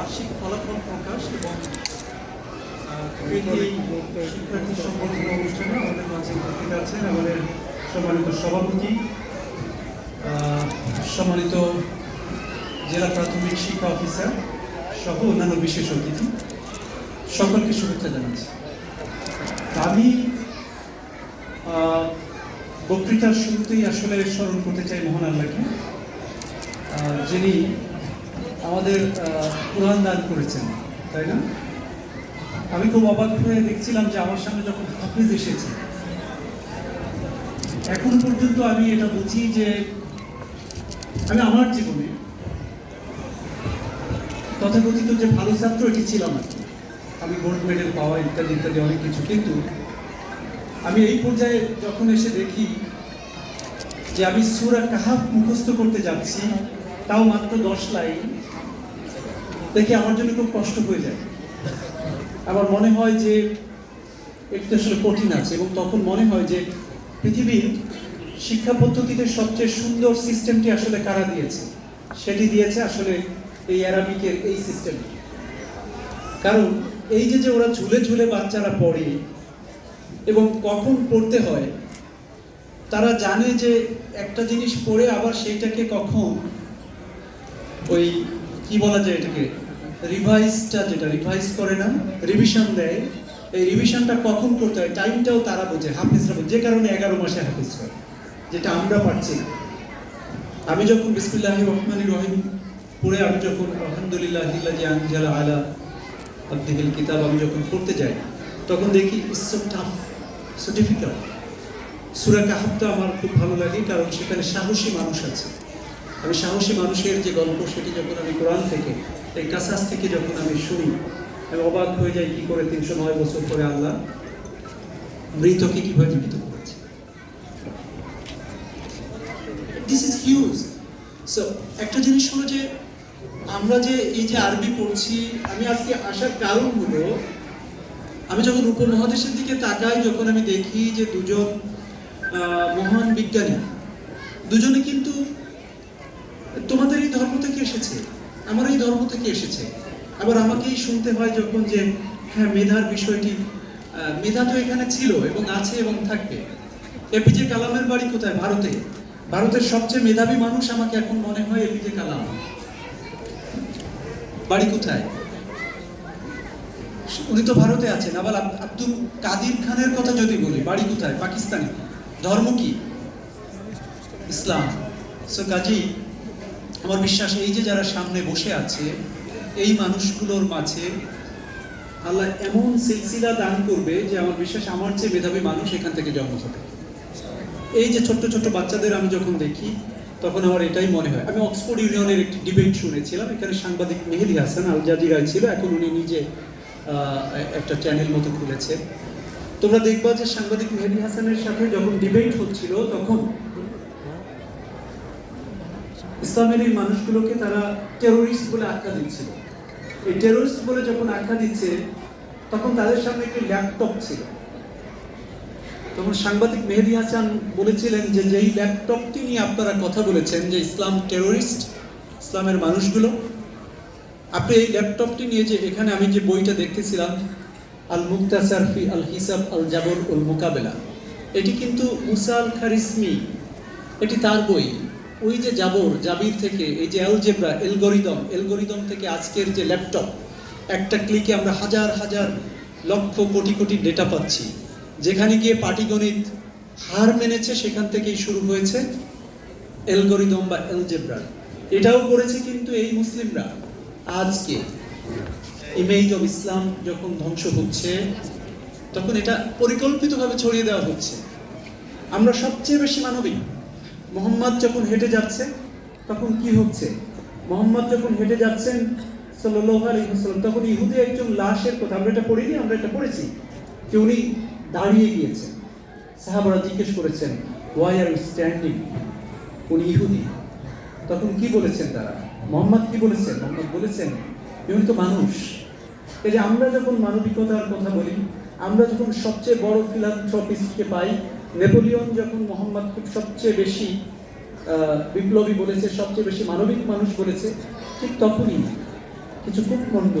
বার্ষিক ফলাফল প্রকাশ এবং শিক্ষার্থী সংবর্ধনা অনুষ্ঠানে আমাদের মাঝে উপস্থিত আছেন আমাদের সম্মানিত সভাপতি সম্মানিত জেলা প্রাথমিক শিক্ষা অফিসার সহ অন্যান্য বিশেষ অতিথি, সকলকে শুভেচ্ছা জানাচ্ছি। আমি বক্তৃতার শুরুতেই আসলে স্মরণ করতে চাই মোহন আল্লাহকে যিনি আমাদের কোরআন দান করেছেন, তাই না? আমি খুব অবাক হয়ে দেখছিলাম যে আমার সামনে যখন হাফিজ এসেছে এখন পর্যন্ত আমি এটা বুঝি যে আমি আমার জীবনে তথাকথিত যে ভালো ছাত্র এটি ছিলাম আর আমি গোল্ড মেডেল পাওয়া ইত্যাদি ইত্যাদি অনেক কিছু, কিন্তু আমি এই পর্যায়ে যখন এসে দেখি যে আমি সুরা কাহাফ মুখস্থ করতে যাচ্ছি, তাও মাত্র দশ লাইন দেখে আমার জন্য খুব কষ্ট হয়ে যায়। আমার মনে হয় যে একটু আসলে কঠিন আছে এবং তখন মনে হয় যে পৃথিবীর শিক্ষা পদ্ধতিতে সবচেয়ে সুন্দর সিস্টেমটি আসলে কারা দিয়েছে? সেটি দিয়েছে আসলে এই অ্যারাবিকের এই সিস্টেম কারণ এই যে যে ওরা ঝুলে ঝুলে বাচ্চারা পড়ে এবং কখন পড়তে হয়, তারা জানে যে একটা জিনিস পড়ে আবার সেইটাকে কখন ওই কি বলা যায় এটাকে? রিভাইসটা যেটা রিভাইস করে না রিভিশন দেয়। এই রিভিশনটা কখন করতে হয়? টাইমটাও তারা বোঝে, হাফিজরা বোঝে। যে কারণে এগারো মাসে হাফিজ হয়, যেটা আমরা পারছি। আমি যখন বিসমিল্লাহ রহমানি রহিম পড়ে, আমি যখন আলহামদুলিল্লাহ যে আনজালা আলা আব্দিহিল কিতাব, আমি যখন পড়তে যাই, তখন দেখি ইটস টাফ সো ডিফিকাল্ট সুরা কাহাবটা আমার খুব ভালো লাগে, কারণ সেখানে সাহসী মানুষ আছে। আমি সাহসী মানুষের যে গল্প সেটি যখন আমি কোরআন থেকে, এই কাসাস থেকে যখন আমি শুনি, আমি অবাক হয়ে যাই কি করে তিনশো নয় বছর পরে আল্লাহ মৃতকে কীভাবে জীবিত করেছে। দিস ইজ হিউজ সো একটা জিনিস হলো যে, আমরা যে এই যে আরবি পড়ছি, আমি আজকে আসার কারণ হলো, আমি যখন উপমহাদেশের দিকে তাকাই, যখন আমি দেখি যে দুজন মহান বিজ্ঞানী, দুজনে কিন্তু তোমাদের এই ধর্ম থেকে এসেছে। আমার এই ধর্ম থেকে এসেছে। আবার আমাকেই শুনতে হয় যখন যে হ্যাঁ মেধার বিষয়টি মেধা তো এখানে ছিল এবং আছে এবং থাকবে। এপিজে কালামের বাড়ি কোথায়? ভারতে। ভারতের সবচেয়ে মেধাবী মানুষ আমাকে এখন মনে হয় এপিজে কালাম। বাড়ি কোথায়? উনি তো ভারতে আছেন। আবার আব- আব্দুল কাদির খানের কথা যদি বলি, বাড়ি কোথায়? পাকিস্তানে। ধর্ম কি? ইসলাম। সো কাজী আমার বিশ্বাস, এই যে যারা সামনে বসে আছে, এই মানুষগুলোর মাঝে আল্লাহ এমন সিলসিলা দান করবে যে আমার বিশ্বাস, আমার চেয়ে মেধাবী মানুষ এখান থেকে জন্ম হবে। এই যে ছোট্ট ছোট্ট বাচ্চাদের আমি যখন দেখি, তখন আমার এটাই মনে হয়। আমি অক্সফোর্ড ইউনিয়নের একটি ডিবেট শুনেছিলাম, এখানে সাংবাদিক মেহেদি হাসান আল জাজিরায় ছিল, এখন উনি নিজে একটা চ্যানেল মতো খুলেছে। তোমরা দেখবা যে সাংবাদিক মেহেদি হাসানের সাথে যখন ডিবেট হচ্ছিল, তখন ইসলামের এই মানুষগুলোকে তারা টেরোরিস্ট বলে আখ্যা দিচ্ছিল। এই টেরোরিস্ট বলে যখন আখ্যা দিচ্ছে, তখন তাদের সামনে একটি ল্যাপটপ ছিল। তখন সাংবাদিক মেহেদি হাসান বলেছিলেন যে যেই ল্যাপটপটি নিয়ে আপনারা কথা বলেছেন যে ইসলাম টেরোরিস্ট ইসলামের মানুষগুলো, আপনি এই ল্যাপটপটি নিয়ে যে এখানে আমি যে বইটা দেখতেছিলাম আল মুক্তাসার ফি আল হিসাব আল জাবর উল মোকাবেলা এটি কিন্তু মুসা আল খারিসমি এটি তার বই। ওই যে জাবর, জাবির থেকে, এই যে অ্যালজেব্রা এলগোরিদম এলগোরিদম থেকে আজকের যে ল্যাপটপ একটা ক্লিকে আমরা হাজার হাজার, লক্ষ, কোটি কোটি ডেটা পাচ্ছি। যেখানে গিয়ে পাটিগণিত হার মেনেছে, সেখান থেকেই শুরু হয়েছে এলগোরিদম বা এলজেব্রা এটাও করেছে কিন্তু এই মুসলিমরা। আজকে ইমেজ অফ ইসলাম যখন ধ্বংস হচ্ছে, তখন এটা পরিকল্পিতভাবে ছড়িয়ে দেওয়া হচ্ছে। আমরা সবচেয়ে বেশি মানবিক। মোহাম্মদ যখন হেঁটে যাচ্ছে, তখন কি হচ্ছে? মোহাম্মদ যখন হেঁটে যাচ্ছেন ওয়াসাল্লাম, তখন ইহুদি একজন লাশের কথা, আমরা এটা পড়িনি, আমরা এটা পড়েছি, যে উনি দাঁড়িয়ে গিয়েছেন। সাহাবারা জিজ্ঞেস করেছেন ওয়াই আর স্ট্যান্ডিং উনি ইহুদি। তখন কি বলেছেন তারা? মোহাম্মদ কি বলেছেন? মোহাম্মদ বলেছেন উনি তো মানুষ। এই যে আমরা যখন মানবিকতার কথা বলি, আমরা যখন সবচেয়ে বড় ফিলান্থ্রপিস্টকে পাই নেপোলিয়ন যখন মোহাম্মদ খুব সবচেয়ে বেশি বিপ্লবী বলেছে, সবচেয়ে বেশি মানবিক মানুষ বলেছে, ঠিক তখনই কিছু কুমন্ড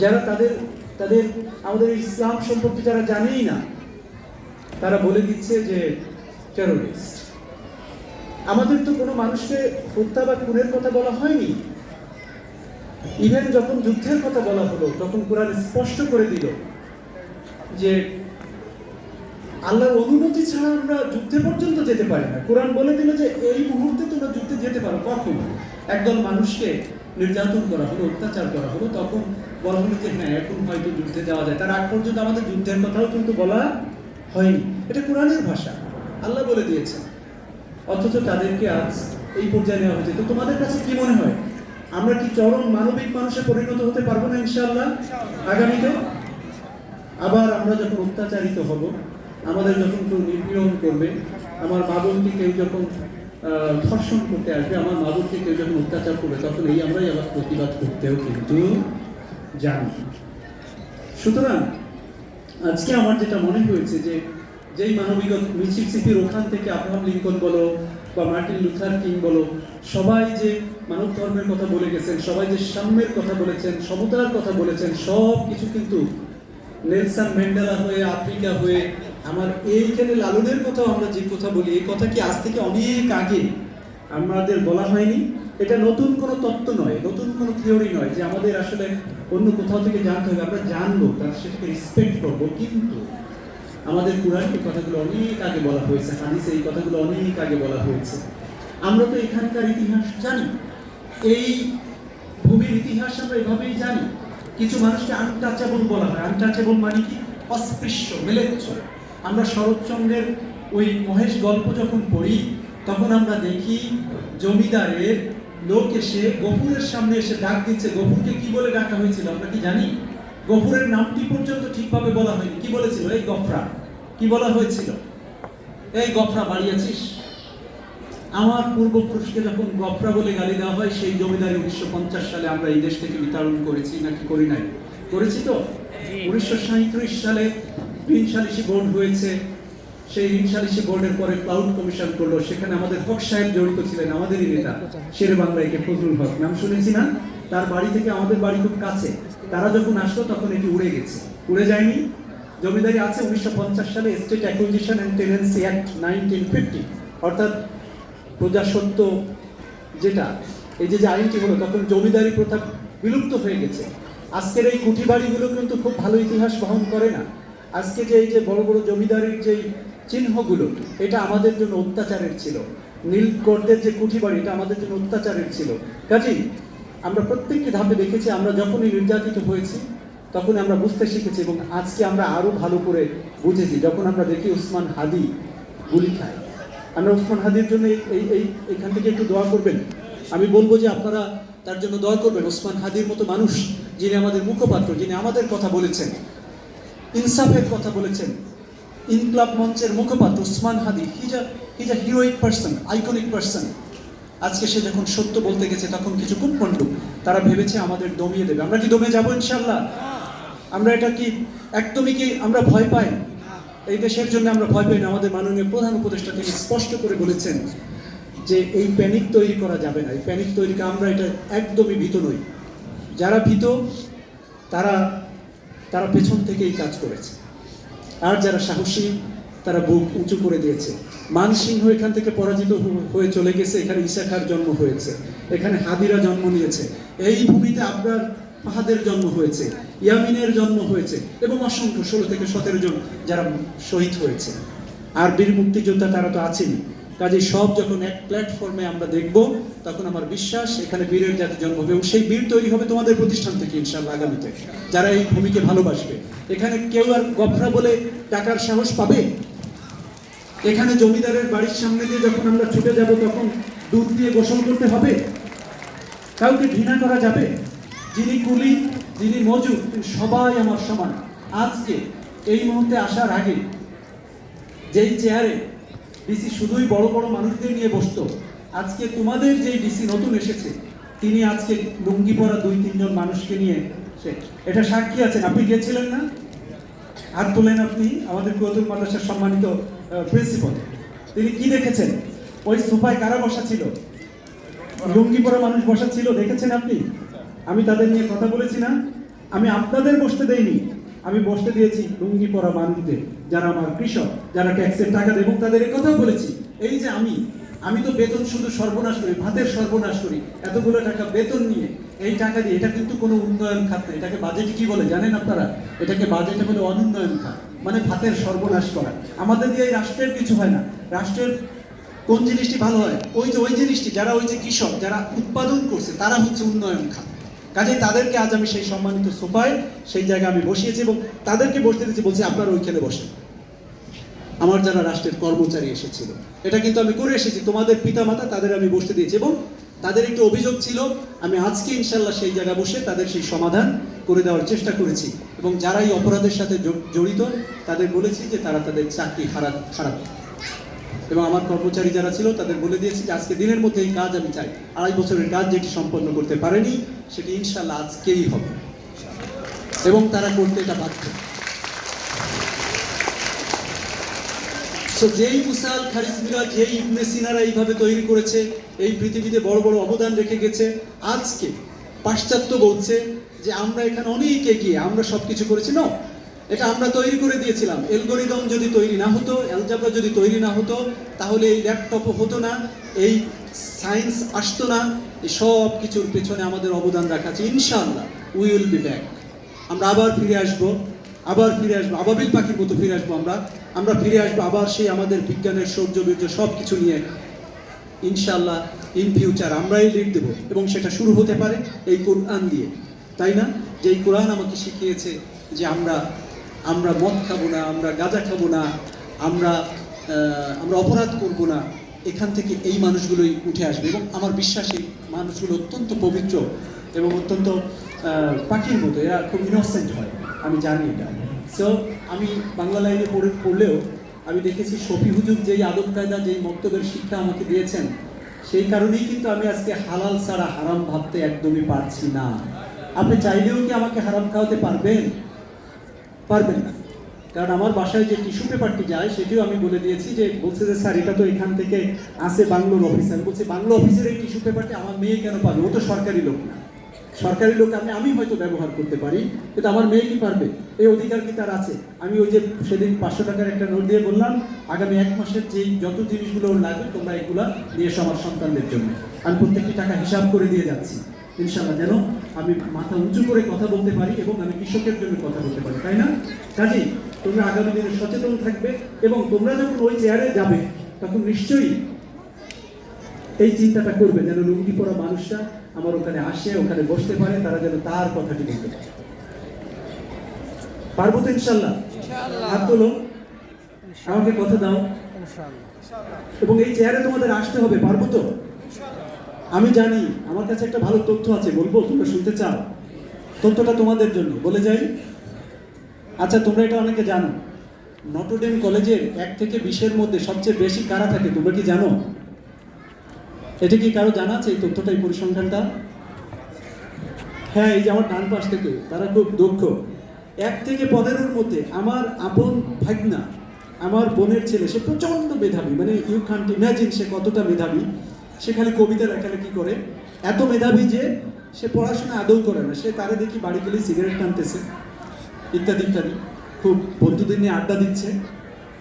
যারা তাদের তাদের, আমাদের ইসলাম সম্পর্কে যারা জানেই না, তারা বলে দিচ্ছে যে টেরোরিস্ট আমাদের তো কোনো মানুষকে হত্যা বা খুনের কথা বলা হয়নি। ইভেন যখন যুদ্ধের কথা বলা হলো, তখন কোরআন স্পষ্ট করে দিল যে আল্লাহর অনুমতি ছাড়া আমরা যুদ্ধে পর্যন্ত যেতে পারি না। কোরআন বলে দিল যে, এই মুহূর্তে তোমরা যুদ্ধে যেতে পারো। কখন? একদল মানুষকে নির্যাতন করা হলো, অত্যাচার করা হলো, তখন বলা হলো যে হ্যাঁ এখন হয়তো যুদ্ধে যাওয়া যায়। তার আগ পর্যন্ত আমাদের যুদ্ধের কথাও কিন্তু বলা হয়নি। এটা কোরআনের ভাষা। আল্লাহ বলে দিয়েছেন। অথচ তাদেরকে আজ এই পর্যায়ে নেওয়া হয়েছে। তো তোমাদের কাছে কি মনে হয়? আমরা কি চরম মানবিক মানুষে পরিণত হতে পারব না ইনশাআল্লাহ আগামীতে আবার আমরা যখন অত্যাচারিত হব আমাদের যখন কেউ নিপীড়ন করবে, আমার মা বোনকে কেউ যখন ধর্ষণ করতে আসবে, আমার মা বোনকে কেউ যখন অত্যাচার করবে, তখন এই আমরাই আবার প্রতিবাদ করতেও কিন্তু জানি সুতরাং, আজকে আমার যেটা মনে হয়েছে যে, যেই মানবিক মিসিসিপির ওখান থেকে আব্রাহাম লিঙ্কন বলো বা মার্টিন লুথার কিং বলো, সবাই যে মানব ধর্মের কথা বলে গেছেন, সবাই যে সাম্যের কথা বলেছেন, সমতার কথা বলেছেন সব কিছু কিন্তু নেলসন ম্যান্ডেলা হয়ে, আফ্রিকা হয়ে আমার এইখানে লালনের কথা আমরা যে কথা বলি, এই কথা কি আজ থেকে অনেক আগে আমাদের বলা হয়নি? এটা নতুন কোনো তত্ত্ব নয়, নতুন কোনো থিওরি নয় যে আমাদের আসলে অন্য কোথাও থেকে জানতে হবে। আমরা জানব, তার সেটাকে রেসপেক্ট করব, কিন্তু আমাদের কোরআনে এই কথাগুলো অনেক আগে বলা হয়েছে, হাদিসে এই কথাগুলো অনেক আগে বলা হয়েছে। আমরা তো এখানকার ইতিহাস জানি, এই ভূমির ইতিহাস আমরা এভাবেই জানি। কিছু মানুষকে আনটাচেবল বলা হয়। আনটাচেবল মানে কি? অস্পৃশ্য মেলেচ্ছ আমরা শরৎচন্দ্রের ওই মহেশ গল্প যখন পড়ি তখন আমরা দেখি জমিদারের লোক এসে গফুরের সামনে এসে ডাক দিচ্ছে। গফুরকে কি বলে ডাকা হয়েছিল আমরা কি জানি? গফুরের নামটি পর্যন্ত ঠিকভাবে বলা হয়নি। কি বলেছিল? এই গফরা। কি বলা হয়েছিল? এই গফরা বাড়িয়েছিস আমার পূর্বপুরুষকে যখন গফরা বলে গালি দেওয়া হয় সেই জমিদারি উনিশশো পঞ্চাশ সালে আমরা এই দেশ থেকে বিতরণ করেছি নাকি করি নাই? করেছি তো? উনিশশো সাঁত্রিশ সালে ঋণ সালিসি বোর্ড হয়েছে। সেই ঋণ সালিসি বোর্ডের পরে ক্লাউড কমিশন করল। সেখানে আমাদের হক সাহেব জড়িত ছিলেন, আমাদেরই নেতা, শেরে বাংলা একে ফজলুল হক। নাম শুনেছি না? তার বাড়ি থেকে আমাদের বাড়ি খুব কাছে। তারা যখন আসলো, তখন এটি উড়ে গেছে। উড়ে যায়নি? জমিদারি আছে উনিশশো পঞ্চাশ সালে state acquisition and tenancy act nineteen fifty অর্থাৎ প্রজাসত্ব যেটা, এই যে যে আইনটি হলো, তখন জমিদারি প্রথা বিলুপ্ত হয়ে গেছে। আজকের এই কুঠি বাড়িগুলো কিন্তু খুব ভালো ইতিহাস বহন করে না। আজকে যে এই যে বড় বড় জমিদারির যে চিহ্নগুলো, এটা আমাদের জন্য অত্যাচারের ছিল। নীলকরদের যে কুঠি বাড়ি এটা আমাদের জন্য অত্যাচারের ছিল। কাজেই আমরা প্রত্যেকটি ধাপে দেখেছি, আমরা যখনই নির্যাতিত হয়েছি তখন আমরা বুঝতে শিখেছি এবং আজকে আমরা আরও ভালো করে বুঝেছি। যখন আমরা দেখি উসমান হাদি গুলি খায়, আমরা উসমান হাদির জন্য এই এই এখান থেকে একটু দোয়া করবেন। আমি বলব যে আপনারা তার জন্য দোয়া করবেন। ওসমান হাদির মতো মানুষ যিনি আমাদের মুখপাত্র, যিনি আমাদের কথা বলেছেন ইনসাফের কথা বলেছেন। ইনকলাব মঞ্চের মুখপাত্র Usman Hadi his his heroic person iconic person আজকে সে যখন সত্য বলতে গেছে, তখন কিছু কুটপণ্ড তারা ভেবেছে আমাদের দমিয়ে দেবে। আমরা কি দমে যাব ইনশাল্লাহ আমরা এটা কি একদমই কি আমরা ভয় পাই? এই দেশের জন্য আমরা ভয় পাই না। আমাদের মাননীয় প্রধান উপদেষ্টা তিনি স্পষ্ট করে বলেছেন যে এই প্যানিক তৈরি করা যাবে না। এই প্যানিক তৈরিকে আমরা এটা একদমই ভীত নই। যারা ভীত, তারা তারা পেছন থেকেই কাজ করেছে। আর যারা সাহসী, তারা বুক উঁচু করে দিয়েছে। মানসিংহ এখান থেকে পরাজিত হয়ে চলে গেছে। এখানে ইশাখার জন্ম হয়েছে। এখানে হাদিরা জন্ম নিয়েছে। এই ভূমিতে আপনার ফাহাদের জন্ম হয়েছে, ইয়ামিনের জন্ম হয়েছে এবং অসংখ্য ষোলো থেকে সতেরো জন যারা শহীদ হয়েছে। আর বীর মুক্তিযোদ্ধা তারা তো আছেনই। কাজে সব যখন এক প্ল্যাটফর্মে আমরা দেখব, তখন আমার বিশ্বাস এখানে বীরের জাতি জন্ম হবে এবং সেই বীর তৈরি হবে তোমাদের প্রতিষ্ঠান থেকে ইনশাল্লাহ আগামীতে, যারা এই ভূমিকে ভালোবাসবে। এখানে কেউ আর গফরা বলে টাকার সাহস পাবে? এখানে জমিদারের বাড়ির সামনে দিয়ে যখন আমরা ছুটে যাব, তখন দুধ দিয়ে গোসল করতে হবে? কাউকে ঘৃণা করা যাবে? যিনি কুলি, যিনি মজুর সবাই আমার সমান। আজকে এই মুহূর্তে আসার আগে, যেই চেয়ারে ডিসি শুধুই বড় বড় মানুষদের নিয়ে বসতো। আজকে তোমাদের যেই ডিসি নতুন এসেছে, তিনি আজকে লুঙ্গি পরা দুই, তিনজন মানুষকে নিয়ে সে, এটা সাক্ষী আছেন। আপনি গিয়েছিলেন না? হাত তোলেন আপনি, আমাদের কুয়াতুল মাদ্রাসার সম্মানিত প্রিন্সিপাল তিনি কি দেখেছেন? ওই সোফায় কারা বসা ছিল? লুঙ্গি পরা মানুষ বসা ছিল, দেখেছেন আপনি? আমি তাদের নিয়ে কথা বলেছি না। আমি আপনাদের বসতে দেইনি। আমি বসতে দিয়েছি লুঙ্গি পরা মানুষদের যারা আমার কৃষক, যারা ট্যাক্সের টাকা দেয় তাদের কথাও বলেছি। এই যে আমি আমি তো বেতন শুধু সর্বনাশ করি, ভাতের সর্বনাশ করি, এতগুলো টাকা বেতন নিয়ে এই টাকা দিয়ে, এটা কিন্তু কোনো উন্নয়ন খাত না। এটাকে বাজেটে কি বলে জানেন আপনারা? এটাকে বাজেটে বলে অনুন্নয়ন খাত মানে ভাতের সর্বনাশ করা। আমাদের দিয়ে এই রাষ্ট্রের কিছু হয় না। রাষ্ট্রের কোন জিনিসটি ভালো হয়? ওই যে, ওই জিনিসটি, যারা ওই যে কৃষক, যারা উৎপাদন করছে, তারা হচ্ছে উন্নয়ন খাত। কাজে তাদেরকে আজ আমি সেই সম্মানিত সোফায় সেই জায়গায় আমি বসিয়েছি এবং তাদেরকে বসতে দিয়েছি, বলছি আপনারা ওইখানে বসেন। আমার যারা রাষ্ট্রের কর্মচারী এসেছিল, এটা কিন্তু আমি করে এসেছি, তোমাদের পিতামাতা তাদের আমি বসতে দিয়েছি এবং তাদের একটি অভিযোগ ছিল, আমি আজকে ইনশাল্লাহ সেই জায়গায় বসে তাদের সেই সমাধান করে দেওয়ার চেষ্টা করেছি এবং যারা এই অপরাধের সাথে জড়িত, তাদের বলেছি যে তারা তাদের চাকরি হারা হারাবে এবং আমার কর্মচারী যারা ছিল তাদের বলে দিয়েছি যে আজকে দিনের মধ্যে এই কাজ আমি চাই। আড়াই বছরের কাজ যেটি সম্পন্ন করতে পারেনি, সেটি ইনশাল্লাহ আজকেই হবে। এবং তারা করতে এটা বাধ্য। যেই মুসাল খারিজমিরা যেই ইবনে সিনারা এইভাবে তৈরি করেছে, এই পৃথিবীতে বড় বড় অবদান রেখে গেছে, আজকে পাশ্চাত্য বলছে যে আমরা এখানে অনেক এগিয়ে, আমরা সব কিছু করেছি। না এটা আমরা তৈরি করে দিয়েছিলাম। এলগোরিদম যদি তৈরি না হতো, অ্যালজাবরা যদি তৈরি না হতো, তাহলে এই ল্যাপটপও হতো না, এই সায়েন্স আসতো না, এই সব কিছুর পেছনে আমাদের অবদান রাখা আছে। ইনশাআল্লাহ উই উইল বি ব্যাক আমরা আবার ফিরে আসব, আবার ফিরে আসব, আবাবিল পাখির মতো ফিরে আসব আমরা। আমরা ফিরে আসব আবার সেই আমাদের বিজ্ঞানের সৌর্য, বীর্য, সব কিছু নিয়ে। ইনশাল্লাহ ইন ফিউচার আমরাই লিড দেব, এবং সেটা শুরু হতে পারে এই কোরআন দিয়ে। তাই না? যে এই কোরআন আমাকে শিখিয়েছে যে আমরা আমরা মদ খাব না, আমরা গাঁজা খাব না, আমরা আমরা অপরাধ করব না, এখান থেকে এই মানুষগুলোই উঠে আসবে। এবং আমার বিশ্বাস এই মানুষগুলো অত্যন্ত পবিত্র এবং অত্যন্ত পাখির মতো, এরা খুব ইনোসেন্ট হয়, আমি জানি এটা। সো আমি বাংলা লাইনে পড়ে, পড়লেও আমি দেখেছি শফি হুজুর যেই আদব কায়দা, যেই মক্তবের শিক্ষা আমাকে দিয়েছেন, সেই কারণেই কিন্তু আমি আজকে হালাল ছাড়া হারাম ভাবতে একদমই পারছি না। আপনি চাইলেও কি আমাকে হারাম খাওয়াতে পারবেন? পারবেন না। কারণ আমার বাসায় যে টিস্যু পেপারটি যায়, সেটিও আমি বলে দিয়েছি যে, বলছে যে, স্যার, এটা তো এখান থেকে আসে বাংলোর অফিস। আমি বলছি, বাংলো অফিসের এই টিস্যু পেপারটি আমার মেয়ে কেন পাবে? ও তো সরকারি লোক না। সরকারি লোক আমি আমি হয়তো ব্যবহার করতে পারি, কিন্তু আমার মেয়ে কি পারবে? এই অধিকার কি তার আছে? আমি ওই যে, সেদিন পাঁচশো টাকার একটা নোট দিয়ে বললাম, আগামী এক মাসের যেই যত জিনিসগুলো ওর লাগবে, তোমরা এগুলা নিয়ে এসো আমার সন্তানদের জন্য। আমি প্রত্যেকটি টাকা হিসাব করে দিয়ে যাচ্ছি। ইনশাল্লাহ যেন আমি মাথা উঁচু করে কথা বলতে পারি এবং আমি কৃষকের জন্য কথা বলতে পারি তাই না? কাজেই তোমরা আগামী দিনে সচেতন থাকবে এবং তোমরা যখন ওই চেয়ারে যাবে তখন নিশ্চয়ই এই চিন্তাটা করবে যেন লুঙ্গি পরা মানুষটা আমার ওখানে আসে ওখানে বসতে পারে তারা যেন তার কথাটি বলতে পারে। পারব তো ইনশাল্লাহ হাত তোলো। আমাকে কথা দাও। এবং এই চেয়ারে তোমাদের আসতে হবে পারব তো? আমি জানি, আমার কাছে একটা ভালো তথ্য আছে, বলব, তোমরা শুনতে চাও। তথ্যটা তোমাদের জন্য, বলে যাই। আচ্ছা তোমরা এটা অনেকে জানো। নটরডেম কলেজের এক থেকে বিশের মধ্যে সবচেয়ে বেশি কারা থাকে, তোমরা কি জানো? এটা কি কারও জানা আছে, এই তথ্যটা এই পরিসংখ্যানটা? হ্যাঁ এই যে আমার ডান পাশ থেকে, তারা খুব দক্ষ। এক থেকে পনেরোর মধ্যে আমার আপন ভাগনা, আমার বোনের ছেলে, সে প্রচণ্ড মেধাবী মানে ইউ কান্ট ইম্যাজিন সে কতটা মেধাবী। সে খালি কবিতা লেখালেখি করে? এত মেধাবী যে সে পড়াশোনা আদৌ করে না। সে তারে দেখি বাড়ি গেলে সিগারেট টানতেছে, ইত্যাদি ইত্যাদি। খুব বন্ধুদের নিয়ে আড্ডা দিচ্ছে।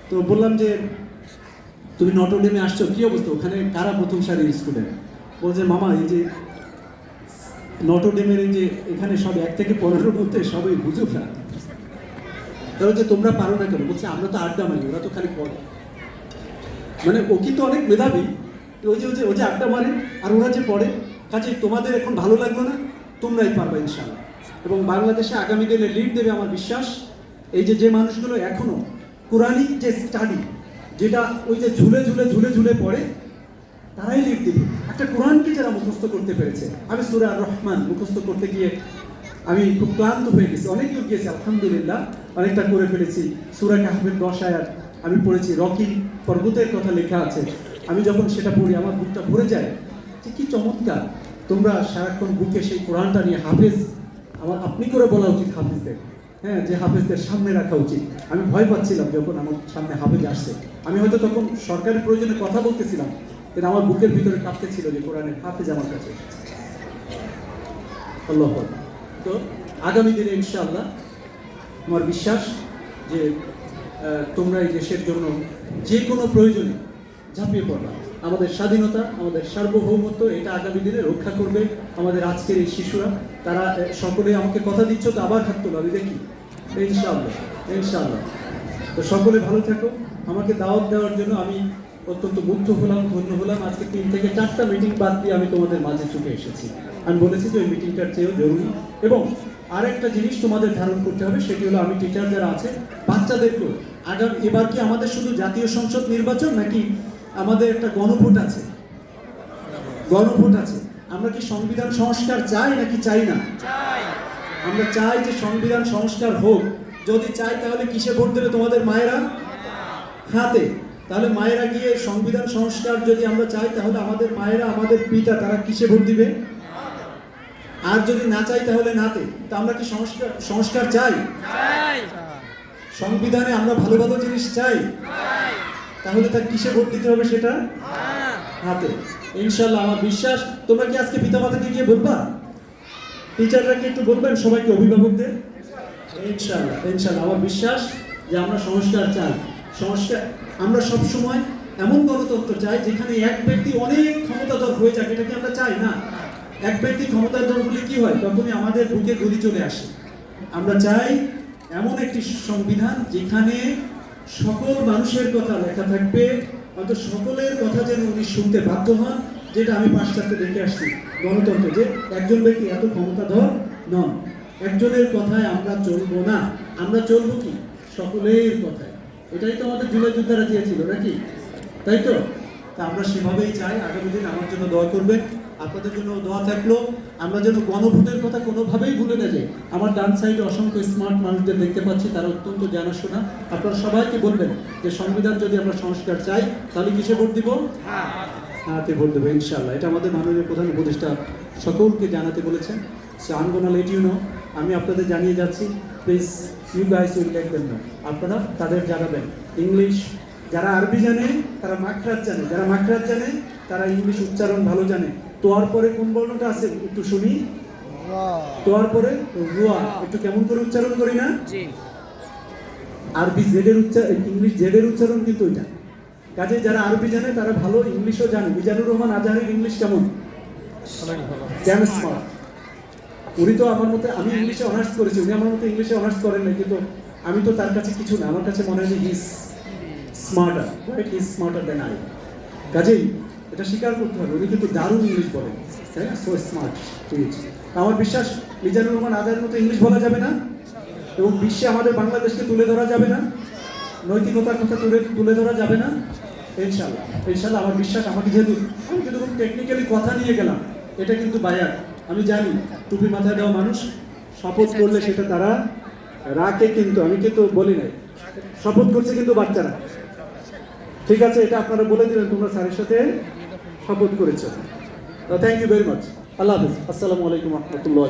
তো বললাম যে, তুমি নটরডেমে আসছো, কী অবস্থা? ওখানে কারা প্রথম সারির স্টুডেন্ট? বলছে, মামা, এই যে নটরডেমের এই যে এখানে সব এক থেকে পনেরোর মধ্যে সবাই হুজুররা তাহলে যে তোমরা পারো না কেন? বলছে, আমরা তো আড্ডা মারি, ওরা তো খালি পড়ে। মানে ও কিন্তু অনেক মেধাবী। ওই যে ওই যে ওই যে আড্ডা মারে আর ওরা যে পড়ে কাজে তোমাদের এখন ভালো লাগল না, তোমরাই পারবে ইনশাল্লাহ এবং বাংলাদেশে আগামী দিনে লিড দেবে আমার বিশ্বাস। এই যে যে মানুষগুলো এখনও কোরআনিক যে স্টাডি যেটা ওই যে ঝুলে ঝুলে ঝুলে ঝুলে পড়ে, তারাই লিড দিবে। একটা কোরআনকে যারা মুখস্থ করতে পেরেছে, আমি সুরা আর রহমান মুখস্থ করতে গিয়ে আমি খুব ক্লান্ত হয়ে গেছি। অনেক দূর গিয়েছি, আলহামদুলিল্লাহ, অনেকটা করে ফেলেছি। সুরা কাহবের দশ আমি পড়েছি। রকি পর্বতের কথা লেখা আছে। আমি যখন সেটা পড়ি, আমার বুকটা ভরে যায়। যে কি চমৎকার। তোমরা সারাক্ষণ বুকে সেই কোরআনটা নিয়ে হাফেজ। আমার আপনি করে বলা উচিত হাফেজদের। হ্যাঁ যে হাফেজদের সামনে রাখা উচিত। আমি ভয় পাচ্ছিলাম যখন আমার সামনে হাফেজ আসছে। আমি হয়তো তখন সরকারি প্রয়োজনে কথা বলতেছিলাম, কিন্তু আমার বুকের ভিতরে কাঁপতে ছিল যে কোরআনের হাফেজ আমার কাছে। আল্লাহ তো আগামী দিনে ইনশাআল্লাহ আমার বিশ্বাস যে তোমরা এই দেশের জন্য যে কোনো প্রয়োজনে ঝাঁপিয়ে পড়বা আমাদের স্বাধীনতা, আমাদের সার্বভৌমত্ব, এটা আগামী দিনে রক্ষা করবে আমাদের আজকের এই শিশুরা। তারা সকলে আমাকে কথা দিচ্ছ, তো আবার হাত তোলো আমি দেখি ইনশাআল্লাহ ইনশাআল্লাহ। তো সকলে ভালো থাকো। আমাকে দাওয়াত দেওয়ার জন্য আমি অত্যন্ত মুগ্ধ হলাম, ধন্য হলাম। আজকে তিন থেকে চারটা মিটিং বাদ দিয়ে আমি তোমাদের মাঝে ছুটে এসেছি। আমি বলেছি যে ওই মিটিংটার চেয়েও জরুরি। এবং আরেকটা জিনিস তোমাদের ধারণ করতে হবে, সেটি হলো আমি টিচার যারা আছে, বাচ্চাদেরকেও, আগাম, এবার কি আমাদের শুধু জাতীয় সংসদ নির্বাচন নাকি আমাদের একটা গণভোট আছে। গণভোট আছে। আমরা কি সংবিধান সংস্কার চাই নাকি চাই না? আমরা চাই যে সংবিধান সংস্কার হোক। যদি চাই তাহলে কিসে ভোট দেবে তোমাদের মায়েরা? হাতে। তাহলে মায়েরা গিয়ে সংবিধান সংস্কার যদি আমরা চাই তাহলে আমাদের মায়েরা আমাদের পিতা তারা কিসে ভোট দিবে? আর যদি না চাই তাহলে নাতে। তা আমরা কি সংস্কার সংস্কার চাই? সংবিধানে আমরা ভালো ভালো জিনিস চাই। তাহলে তার কিসে ভোট দিতে হবে সেটা? হাতে। ইনশাল্লাহ আমার বিশ্বাস তোমরা কি আজকে পিতা মাতাকে গিয়ে বলবা? টিচাররা কি একটু বলবেন সবাইকে অভিভাবকদের? ইনশাল্লাহ ইনশাল্লাহ। আমার বিশ্বাস যে আমরা সংস্কার চাই। সংস্কার আমরা সব সময় এমন গণতন্ত্র চাই যেখানে এক ব্যক্তি অনেক ক্ষমতাধর হয়ে যাক এটা কি আমরা চাই? না। এক ব্যক্তি ক্ষমতাধর হলে কি হয়? তখনই আমাদের বুকে গুলি চলে আসে। আমরা চাই এমন একটি সংবিধান যেখানে সকল মানুষের কথা লেখা থাকবে, হয়তো সকলের কথা যেন উনি শুনতে বাধ্য হন, যেটা আমি পাশ্চাত্যে দেখে আসছি। গণতন্ত্র যে একজন ব্যক্তি এত ক্ষমতাধর নন, একজনের কথায় আমরা চলবো না। আমরা চলবো কি? সকলের কথায়। এটাই তো আমাদের জুলাই যোদ্ধারা চেয়েছিল নাকি? তাই তো? তা আমরা সেভাবেই চাই, আগামী দিন আমার জন্য দোয়া করবেন। আপনাদের জন্য দোয়া থাকল। আমরা যেন গণভোটের কথা কোনোভাবেই ভুলে না যাই। আমার ডান সাইডে অসংখ্য স্মার্ট মানুষদের দেখতে পাচ্ছি, তারা অত্যন্ত জানাশোনা আপনারা সবাইকে বলবেন যে সংবিধান যদি আমরা সংস্কার চাই, তাহলে কিসে ভোট দিব? হাতে ভোট দেবো ইনশাল্লাহ এটা আমাদের মাননীয় প্রধান উপদেষ্টা সকলকে জানাতে বলেছেন। So um gonna let you know আমি আপনাদের জানিয়ে যাচ্ছি please you guys will let them know আপনারা তাদের জানাবেন। ইংলিশ যারা আরবি জানে, তারা মাখরাজ জানে। যারা মাখরাজ জানে, তারা ইংলিশ উচ্চারণ ভালো জানে। তোয়ার পরে কোন বর্ণটা আছে? একটু শুনি। তোয়ার পরে রুয়া। একটু কেমন করে উচ্চারণ করি না? আরবি জেডের উচ্চারণ ইংলিশ জেডের উচ্চারণ কিন্তু এটা। কাজে যারা আরবি জানে তারা ভালো ইংলিশও জানে। মিজানুর রহমান আজহারের ইংলিশ কেমন? কেন স্মার্ট উনি তো আমার মতে আমি ইংলিশে অনার্স করেছি। উনি আমার মতে ইংলিশে অনার্স করেন না কিন্তু আমি তো তার কাছে কিছু না। আমার কাছে মনে হয় যে he's smarter right he's smarter than I কাজেই এটা স্বীকার করতে হবে। উনি কিন্তু দারুণ ইংলিশ বলেন হ্যাঁ সো স্মার্ট আমার বিশ্বাস, মিজানুর রহমান আজহারের মতো ইংলিশ বলা যাবে না এবং বিশ্বে আমাদের বাংলাদেশকে তুলে ধরা যাবে না, নৈতিকতার কথা তুলে তুলে ধরা যাবে না ইনশাল্লাহ ইনশাল্লাহ আমার বিশ্বাস, আমাকে যেহেতু, আমি কিন্তু খুব টেকনিক্যালি কথা নিয়ে গেলাম, এটা কিন্তু বায়ার। আমি জানি, টুপি মাথায় দেওয়া মানুষ, শপথ করলে সেটা তারা রাখে কিন্তু, আমি কিন্তু বলি নাই। শপথ করছে কিন্তু বাচ্চারা। ঠিক আছে, এটা আপনারা বলে দিলেন তোমরা স্যারের সাথে। শপথ করেছেন। থ্যাংক ইউ ভেরি মাচ আল্লাহ হাফিজ। আসসালামু আলাইকুম রহমতুল্লাহ